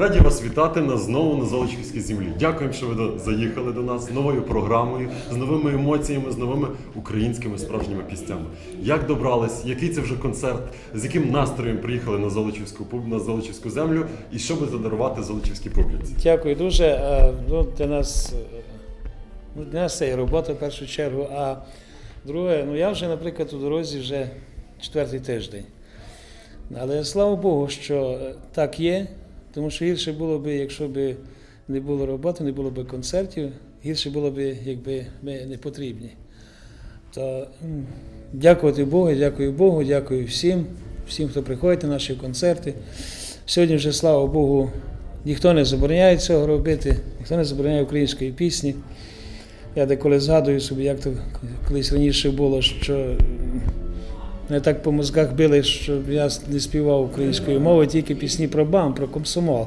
Раді вас вітати на знову на Золочівській землі. Дякуємо, що ви заїхали до нас з новою програмою, з новими емоціями, з новими українськими справжніми піснями. Як добрались? Який це вже концерт? З яким настроєм приїхали на Золочівську на Золочівську землю? І що ви задарувати Золочівській публіці? Дякую дуже. Е, Ну, для нас е, ну, для нас це і робота в першу чергу. А друге, ну я вже, наприклад, у дорозі вже четвертий тиждень. Але слава Богу, що е, так є, тому що гірше було б, якщо б не було роботи, не було б концертів, гірше було б, якби ми не потрібні. То дякувати Богу, дякую Богу, дякую всім, всім, хто приходить на наші концерти. Сьогодні вже, слава Богу, ніхто не забороняє цього робити, ніхто не забороняє української пісні. Я деколи згадую собі, як то колись раніше було, що м, не так по мозках били, щоб я не співав українською мовою, тільки пісні про БАМ, про комсомол.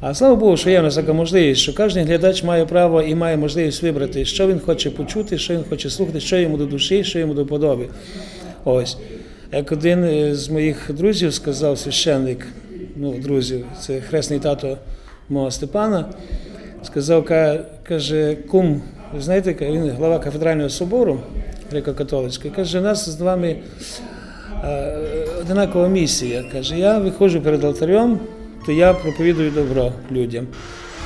А слава Богу, що є в нас така можливість, що кожен глядач має право і має можливість вибрати, що він хоче почути, що він хоче слухати, що йому до душі, що йому до подоби. Ось. Як один е, з моїх друзів сказав, священник, ну, друзів, це хресний тато мого Степана, сказав, каже, кум, ви знаєте, він глава кафедрального собору греко-католицького, каже, у нас з вами е, одинакова місія. Каже, я виходжу перед алтарем, то я проповідую добро людям.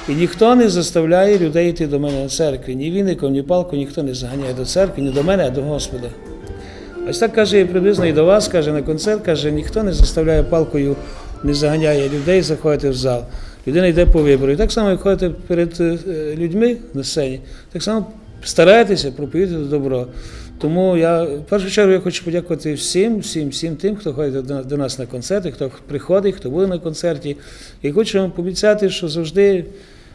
І ніхто не заставляє людей йти до мене на церкві. Ні віником, ні палкою ніхто не заганяє до церкви, ні до мене, а до Господа. Ось так каже і приблизно і до вас, каже на концерт, каже, ніхто не заставляє палкою, не заганяє людей заходити в зал. Людина йде по вибору. І так само, як ходите перед е, людьми на сцені, так само старайтеся проповідати добро. Тому я в першу чергу я хочу подякувати всім, всім, всім тим, хто ходить до, нас на концерти, хто приходить, хто буде на концерті. І хочу вам пообіцяти, що завжди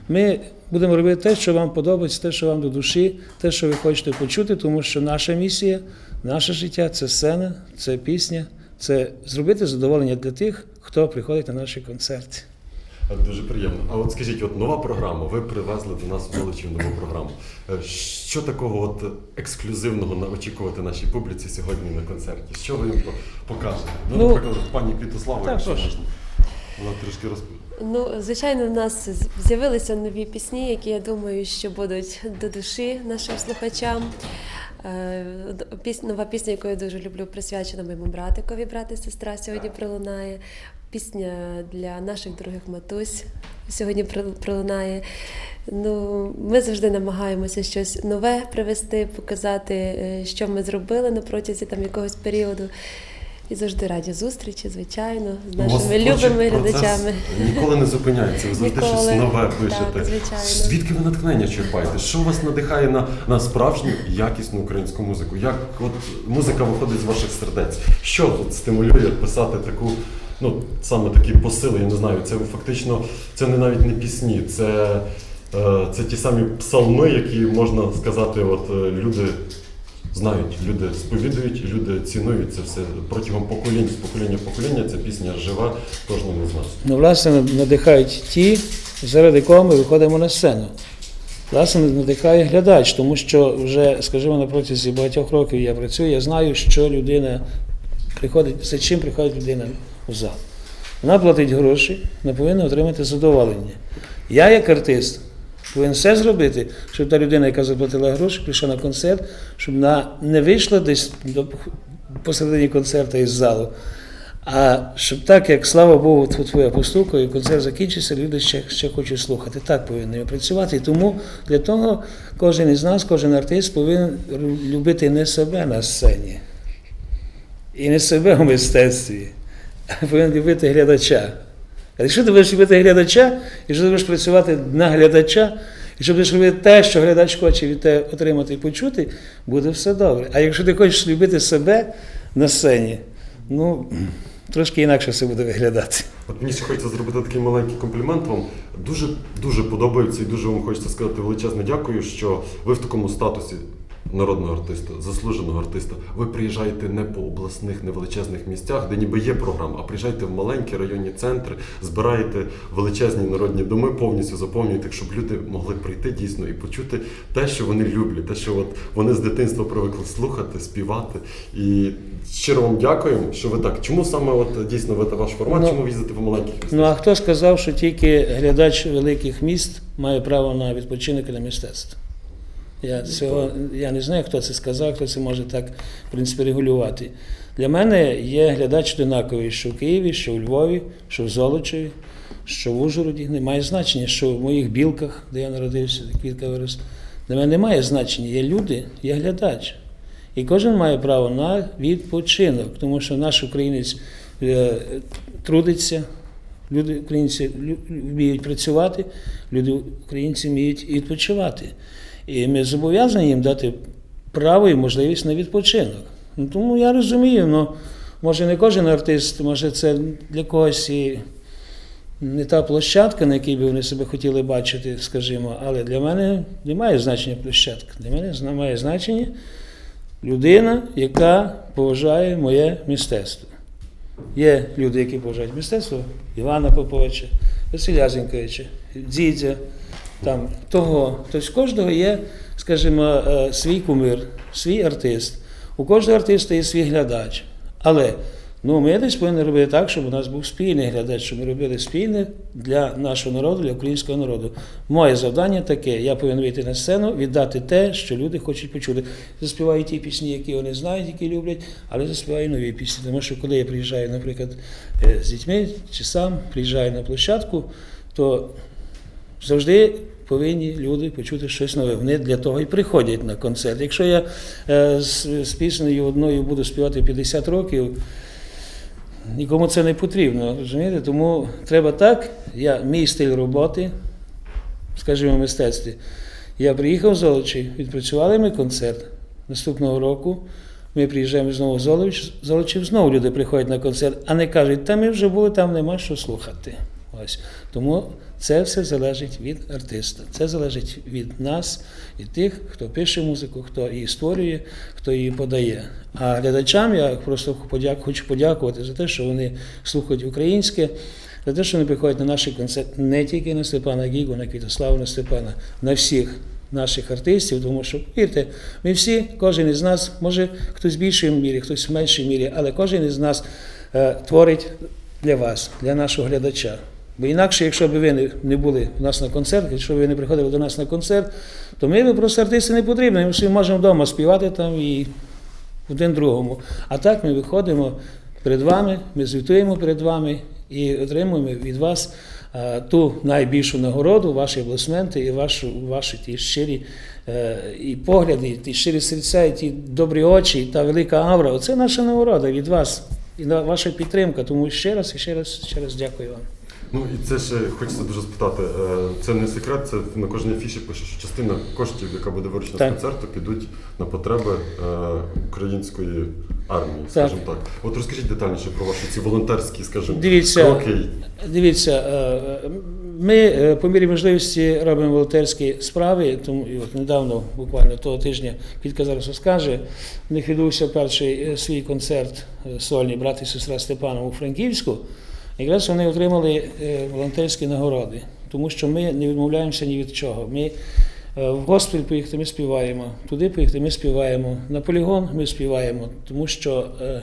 ми будемо робити те, що вам подобається, те, що вам до душі, те, що ви хочете почути, тому що наша місія, наше життя це сцена, це пісня, це зробити задоволення для тих, хто приходить на наші концерти. Дуже приємно. А от скажіть, от нова програма, ви привезли до нас в нову програму. Е, Що такого от ексклюзивного на- очікувати нашій публіці сьогодні на концерті? Що ви їм покажете? Ну, Ну, наприклад, пані Квітослава, так, якщо можна. Вона трішки розповідає. Ну, звичайно, в нас з'явилися нові пісні, які я думаю, що будуть до душі нашим слухачам. Е, Нова пісня, яку я дуже люблю, присвячена моєму братикові, брат і сестра сьогодні пролунає. Пісня для наших дорогих матусь сьогодні прол- пролунає. Ну, ми завжди намагаємося щось нове привести, показати, е, що ми зробили на протязі там якогось періоду. І завжди раді зустрічі, звичайно, з нашими любими глядачами. Ніколи не зупиняється, ви завжди Ніколи. щось нове пишете. звичайно. Звідки ви натхнення черпаєте? Що вас надихає на, на справжню якісну українську музику? Як от музика виходить з ваших сердець? Що тут стимулює писати таку, ну саме такі посили? Я не знаю, це фактично це не навіть не пісні, це, е, це ті самі псалми, які можна сказати, от е, люди. Знають, люди сповідують, люди цінують це все протягом поколінь, з покоління в покоління. Ця пісня жива кожному з нас. Ну, власне, надихають ті, заради кого ми виходимо на сцену. Власне, надихає глядач, тому що вже, скажімо, на протязі багатьох років я працюю, я знаю, що людина приходить, за чим приходить людина у зал. Вона платить гроші, вона повинна отримати задоволення. Я, як артист, повинен все зробити, щоб та людина, яка заплатила гроші, прийшла на концерт, щоб вона не вийшла десь до, посередині концерту із залу. А щоб так, як слава Богу, тво- твоя постука, і концерт закінчиться, люди ще, ще хочуть слухати. Так повинні працювати. І тому для того кожен із нас, кожен артист повинен любити не себе на сцені і не себе в мистецтві, а повинен любити глядача. А якщо ти будеш любити глядача, і що ти будеш працювати на глядача, і що будеш робити те, що глядач хоче від тебе отримати і почути, буде все добре. А якщо ти хочеш любити себе на сцені, ну трошки інакше все буде виглядати. От мені ще хочеться зробити такий маленький комплімент вам. Дуже дуже подобається і дуже вам хочеться сказати величезне дякую, що ви в такому статусі народного артиста, заслуженого артиста, ви приїжджаєте не по обласних невеличезних місцях, де ніби є програма, а приїжджаєте в маленькі районні центри, збираєте величезні народні доми, повністю заповнюєте, щоб люди могли прийти дійсно і почути те, що вони люблять, те, що от вони з дитинства привикли слухати, співати. І щиро вам дякуємо, що ви так. Чому саме от дійсно ви та ваш формат? Ну, чому ви їздите по маленьких містах? Ну а хто сказав, що тільки глядач великих міст має право на відпочинок і на мистецтво? Я цього я не знаю, хто це сказав, хто це може так в принципі регулювати. Для мене є глядач одинаковий, що в Києві, що у Львові, що в Золочеві, що в Ужгороді. Немає значення, що в моїх білках, де я народився, де квітка вирос. Для мене немає значення. Є люди, є глядач. І кожен має право на відпочинок, тому що наш українець е, трудиться, люди українці вміють працювати, люди українці вміють відпочивати. І ми зобов'язані їм дати право і можливість на відпочинок. Ну, тому я розумію, ну, може не кожен артист, може це для когось і не та площадка, на якій би вони себе хотіли бачити, скажімо, але для мене немає значення площадка. Для мене має значення людина, яка поважає моє мистецтво. Є люди, які поважають мистецтво Івана Поповича, Василя Зінковича, Дзідзя, там, того. Тобто в кожного є, скажімо, е, свій кумир, свій артист. У кожного артиста є свій глядач. Але ну, ми десь повинні робити так, щоб у нас був спільний глядач, щоб ми робили спільне для нашого народу, для українського народу. Моє завдання таке: я повинен вийти на сцену, віддати те, що люди хочуть почути. Заспіваю ті пісні, які вони знають, які люблять, але заспіваю нові пісні. Тому що коли я приїжджаю, наприклад, е, з дітьми чи сам приїжджаю на площадку, то завжди повинні люди почути щось нове. Вони для того і приходять на концерт. Якщо я е, з, з піснею одною буду співати 50 років, нікому це не потрібно. розумієте? Тому треба так. Я, мій стиль роботи, скажімо, в мистецтві. Я приїхав в Золочі, відпрацювали ми концерт наступного року. Ми приїжджаємо знову в Золоч, Золочів, знову люди приходять на концерт, а не кажуть, та ми вже були, там нема що слухати. Ось. Тому це все залежить від артиста. Це залежить від нас і тих, хто пише музику, хто її створює, хто її подає. А глядачам я просто хочу подякувати за те, що вони слухають українське, за те, що вони приходять на наші концерти не тільки на Степана Гігу, на Квітославу, на Степана, на всіх наших артистів, тому що, повірте, ми всі, кожен із нас, може хтось в більшій мірі, хтось в меншій мірі, але кожен із нас е, творить для вас, для нашого глядача. Бо інакше, якщо б ви не- були у нас на концерт, якщо ви не приходили до нас на концерт, то ми б просто артисти не потрібні. Ми всі можемо вдома співати там і один другому. А так ми виходимо перед вами, ми звітуємо перед вами і отримуємо від вас ту найбільшу нагороду, ваші аплодисменти і вашу, ваші ті щирі е, і погляди, ті щирі серця, і ті добрі очі, і та велика авра. Оце наша нагорода від вас і ваша підтримка. Тому ще раз і ще раз, ще раз дякую вам. Ну і це ще хочеться дуже спитати. е, Це не секрет, це на кожній афіші пише, що частина коштів, яка буде виручена з концерту, підуть на потреби е, української армії, скажімо так. От розкажіть детальніше про ваші ці волонтерські, скажімо, Дивіться, кроки. Дивіться, е, ми по мірі можливості робимо волонтерські справи. Тому і от недавно, буквально того тижня, Квітка зараз розкаже. У них відбувся перший свій концерт сольний брат і сестра Степанов у Франківську. Якраз вони отримали е, волонтерські нагороди, тому що ми не відмовляємося ні від чого. Ми е, в госпіталь поїхати ми співаємо, туди поїхати ми співаємо, на полігон ми співаємо, тому що. е,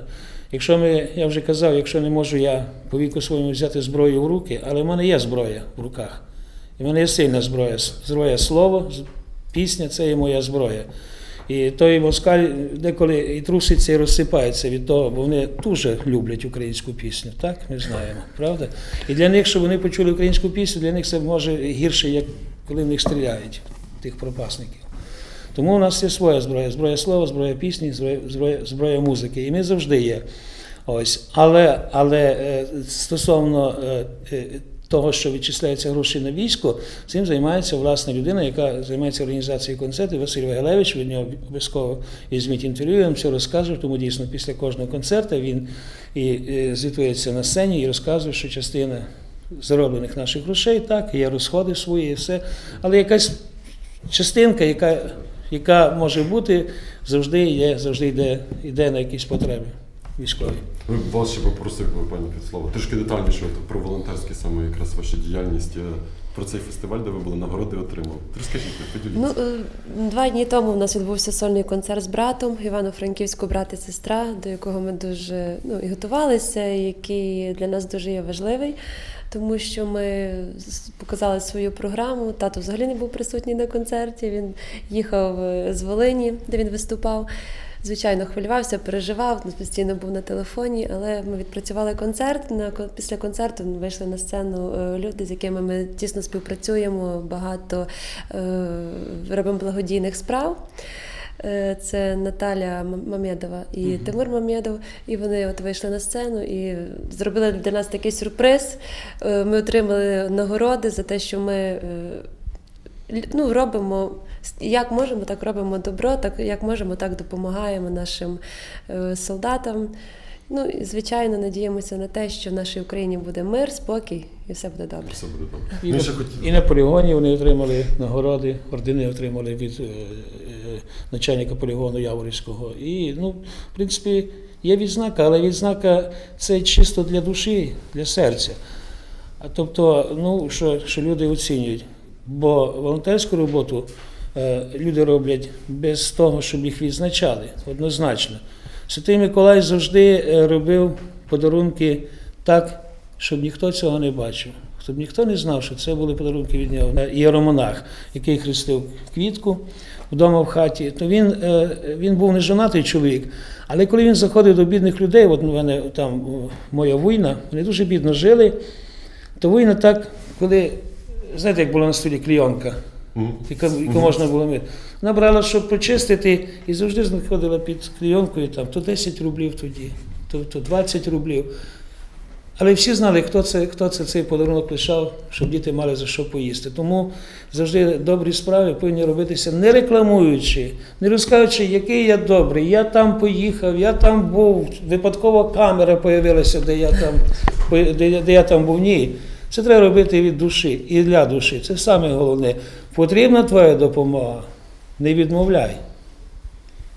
Якщо ми, я вже казав, якщо не можу я по віку своєму взяти зброю в руки, але в мене є зброя в руках. І в мене є сильна зброя. Зброя слово, пісня це є моя зброя. І той москаль деколи і труситься, і розсипається від того, бо вони дуже люблять українську пісню. Так, ми знаємо, правда? І для них, щоб вони почули українську пісню, для них це може гірше, як коли в них стріляють, тих пропасників. Тому у нас є своя зброя, зброя слова, зброя пісні, зброя, зброя, зброя музики. І ми завжди є. Ось. Але, але е, стосовно е, е, того, що відчисляються гроші на військо, цим займається власна людина, яка займається організацією концерту, Василь Вагелевич, від нього обов'язково візьміть інтерв'ю, я вам все розкажу, тому дійсно після кожного концерту він і, е, звітується на сцені і розказує, що частина зароблених наших грошей, так, є розходи свої і все, але якась частинка, яка яка може бути, завжди є, завжди йде, йде на якісь потреби військові. Ви вас ще попросив би, пані Підслава, трішки детальніше про волонтерські саме якраз ваша діяльність. е, Про цей фестиваль, де ви були нагороди отримали. Розкажіть, Ну, поділіться. е, два дні тому у нас відбувся сольний концерт з братом Івано-Франківську брат і сестра, до якого ми дуже ну, і готувалися, і який для нас дуже є важливий, тому що ми показали свою програму. Тато взагалі не був присутній на концерті. Він їхав е, з Волині, де він виступав. Звичайно, хвилювався, переживав, ну, постійно був на телефоні, але ми відпрацювали концерт. На після концерту вийшли на сцену е, люди, з якими ми тісно співпрацюємо, багато е, робимо благодійних справ. Е, Це Наталя Мамєдова і Тимур Мамєдов. І вони от вийшли на сцену і зробили для нас такий сюрприз. Ми отримали нагороди за те, що ми ну, робимо як можемо, так робимо добро, так як можемо, так допомагаємо нашим е, солдатам. Ну і звичайно, надіємося на те, що в нашій Україні буде мир, спокій і все буде добре. Все буде добре. І, на, хотіли. і на полігоні вони отримали нагороди, ордени отримали від е, е, начальника полігону Яворівського. І, ну, в принципі, є відзнака, але відзнака це чисто для душі, для серця. А тобто, ну, що, що люди оцінюють. Бо волонтерську роботу е, люди роблять без того, щоб їх відзначали, однозначно. Святий Миколай завжди е, робив подарунки так, щоб ніхто цього не бачив, щоб ніхто не знав, що це були подарунки від нього. Е, Єромонах, який хрестив квітку вдома в хаті, то він, він був нежонатий чоловік. Але коли він заходив до бідних людей, от у мене там моя війна, вони дуже бідно жили, то війна так, коли, знаєте, як була на столі клійонка, яку, яку можна було мити. Вона брала, щоб почистити, і завжди знаходила під клійонкою там то 10 рублів тоді, то, то 20 рублів. Але всі знали, хто це, хто це цей подарунок лишав, щоб діти мали за що поїсти. Тому завжди добрі справи повинні робитися не рекламуючи, не розказуючи, який я добрий, я там поїхав, я там був, випадково камера появилася, де я там, де, де я там був. Ні. Це треба робити від душі і для душі. Це саме головне. Потрібна твоя допомога, не відмовляй.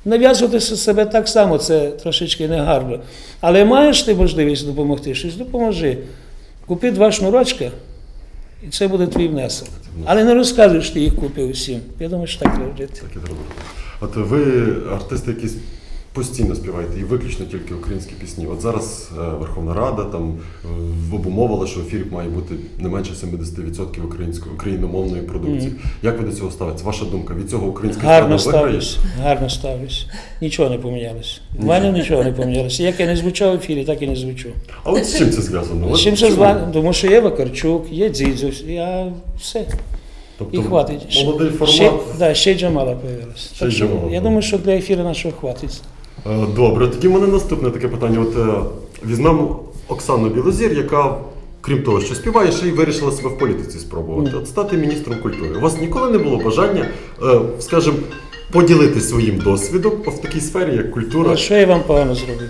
Нав'язувати себе так само, це трошечки негарно. Але маєш ти можливість допомогти, щось допоможи. Купи два шнурочка, і це буде твій внесок. Але не розказуй, що ти їх купив усім. Я думаю, що так треба треба. От ви артисти, які постійно співаєте і виключно тільки українські пісні. От зараз е, Верховна Рада там е, обумовила, що ефір має бути не менше 70% української україномовної продукції. Як ви до цього ставитесь? Ваша думка? Від цього українська Гарно ставлюсь, гарно ставлюсь. Нічого не помінялося. В мене нічого не помінялося. Як я не звучав в ефірі, так і не звучу. А от з чим це зв'язано? З чим це зв'язано? Тому що є Вакарчук, є Дзідзо, я все. Тобто, І хватить. Молодий формат. Ще, да, ще Джамала появилась. Ще Так Джамала, я думаю, що для ефіру нашого хватить. Е, Добре, тоді в мене наступне таке питання. От е, візьмемо Оксану Білозір, яка, крім того, що співає, ще й вирішила себе в політиці спробувати. От стати міністром культури. У вас ніколи не було бажання, е, скажімо, поділитися своїм досвідом в такій сфері, як культура. А що я вам погано зробив?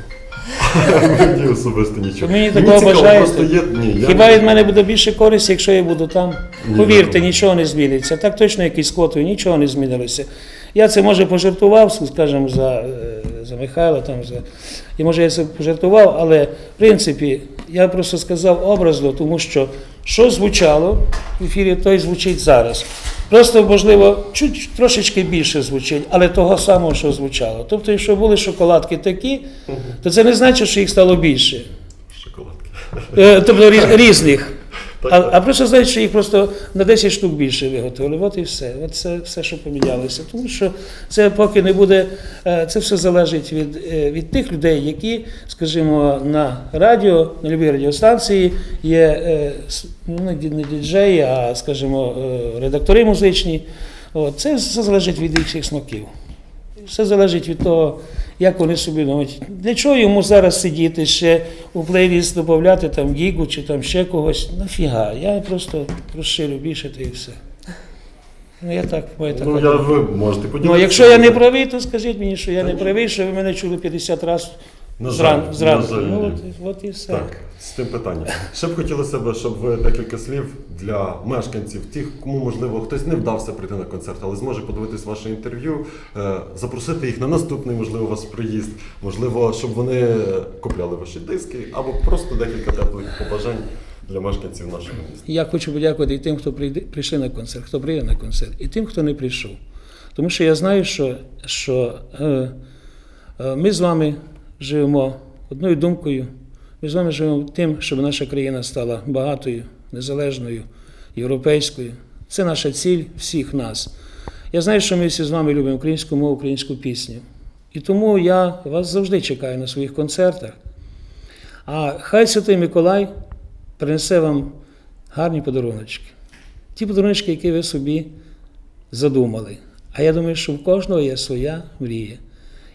Мені особисто нічого. Мені такого цікаво, бажаєте? просто є. Ні, я Хіба не- від мене буде більше користі, якщо я буду там? Ні, Повірте, нічого не зміниться. Так точно, як і з квотою, нічого не змінилося. Я це може пожартував, скажімо, за, е, за Михайла, там, за... і може я це пожартував, але в принципі я просто сказав образно, тому що що звучало в ефірі, то й звучить зараз. Просто, можливо, чуть трошечки більше звучить, але того самого, що звучало. Тобто, якщо були шоколадки такі, то це не значить, що їх стало більше. Шоколадки. Е, Тобто різних. Так, А, а просто знають, що їх просто на 10 штук більше виготовили. От і все. От це все, що помінялося. Тому що це поки не буде, е, це все залежить від, е, від тих людей, які, скажімо, на радіо, на любій радіостанції є е, ну, не діджеї, а скажімо, редактори музичні. От, це все залежить від їхніх смаків. Все залежить від того, як вони собі думають. Для чого йому зараз сидіти ще у плейліст додати там гігу чи там ще когось? Нафіга. Я просто розширю більше та і все. Ну, я так, моя така. Ну, я, ви можете поділитися. Ну, якщо я не правий, то скажіть мені, що я не правий, що ви мене чули 50 разів На Зран, жаль, зранку. на жаль, ну, от, от і все. Так, з тим питанням. Ще б хотілося б, щоб ви декілька слів для мешканців, тих, кому можливо хтось не вдався прийти на концерт, але зможе подивитись ваше інтерв'ю, е, запросити їх на наступний, можливо, у вас приїзд, можливо, щоб вони купляли ваші диски, або просто декілька теплих побажань для мешканців нашого міста. Я хочу подякувати і тим, хто прийде, прийшли на концерт, хто прийде на концерт, і тим, хто не прийшов. Тому що я знаю, що, що е, е, ми з вами живемо одною думкою. Ми з вами живемо тим, щоб наша країна стала багатою, незалежною, європейською. Це наша ціль всіх нас. Я знаю, що ми всі з вами любимо українську мову, українську пісню. І тому я вас завжди чекаю на своїх концертах. А хай Святий Миколай принесе вам гарні подаруночки. Ті подаруночки, які ви собі задумали. А я думаю, що в кожного є своя мрія.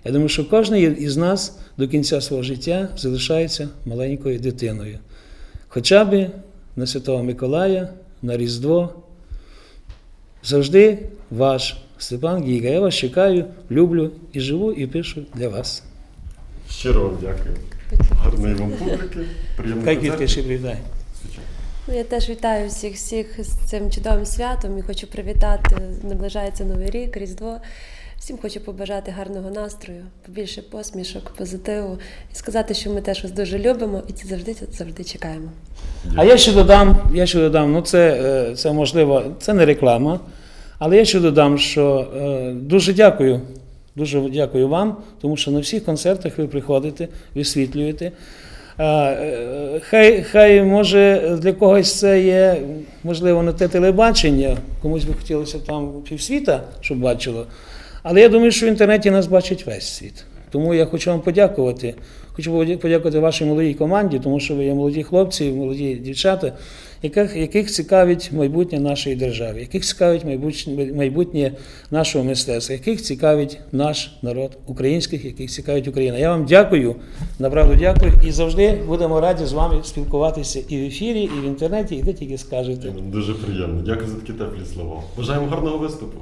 Я думаю, що кожен із нас до кінця свого життя залишається маленькою дитиною. Хоча б на Святого Миколая, на Різдво. Завжди ваш Степан Гіга. Я вас чекаю, люблю і живу, і пишу для вас. Щиро вам дякую. Гарної вам публіки, Хай квітки ще привітає. Ну, я теж вітаю всіх всіх з цим чудовим святом і хочу привітати. Наближається Новий рік, Різдво. Всім хочу побажати гарного настрою, побільше посмішок, позитиву і сказати, що ми теж вас дуже любимо і завжди завжди чекаємо. А я ще додам, я ще додам, ну це, е, це можливо, це не реклама, але я ще додам, що е, дуже дякую, дуже дякую вам, тому що на всіх концертах ви приходите, висвітлюєте. Е, Хай, хай може для когось це є, можливо, не те телебачення, комусь би хотілося там півсвіта, щоб бачило. Але я думаю, що в інтернеті нас бачить весь світ. Тому я хочу вам подякувати. Хочу подя- подякувати вашій молодій команді, тому що ви є молоді хлопці, молоді дівчата, яких, яких цікавить майбутнє нашої держави, яких цікавить майбутнє, майбутнє нашого мистецтва, яких цікавить наш народ українських, яких цікавить Україна. Я вам дякую, направду дякую, і завжди будемо раді з вами спілкуватися і в ефірі, і в інтернеті, і де тільки скажете. Дуже приємно. Дякую за такі теплі слова. Бажаємо гарного виступу.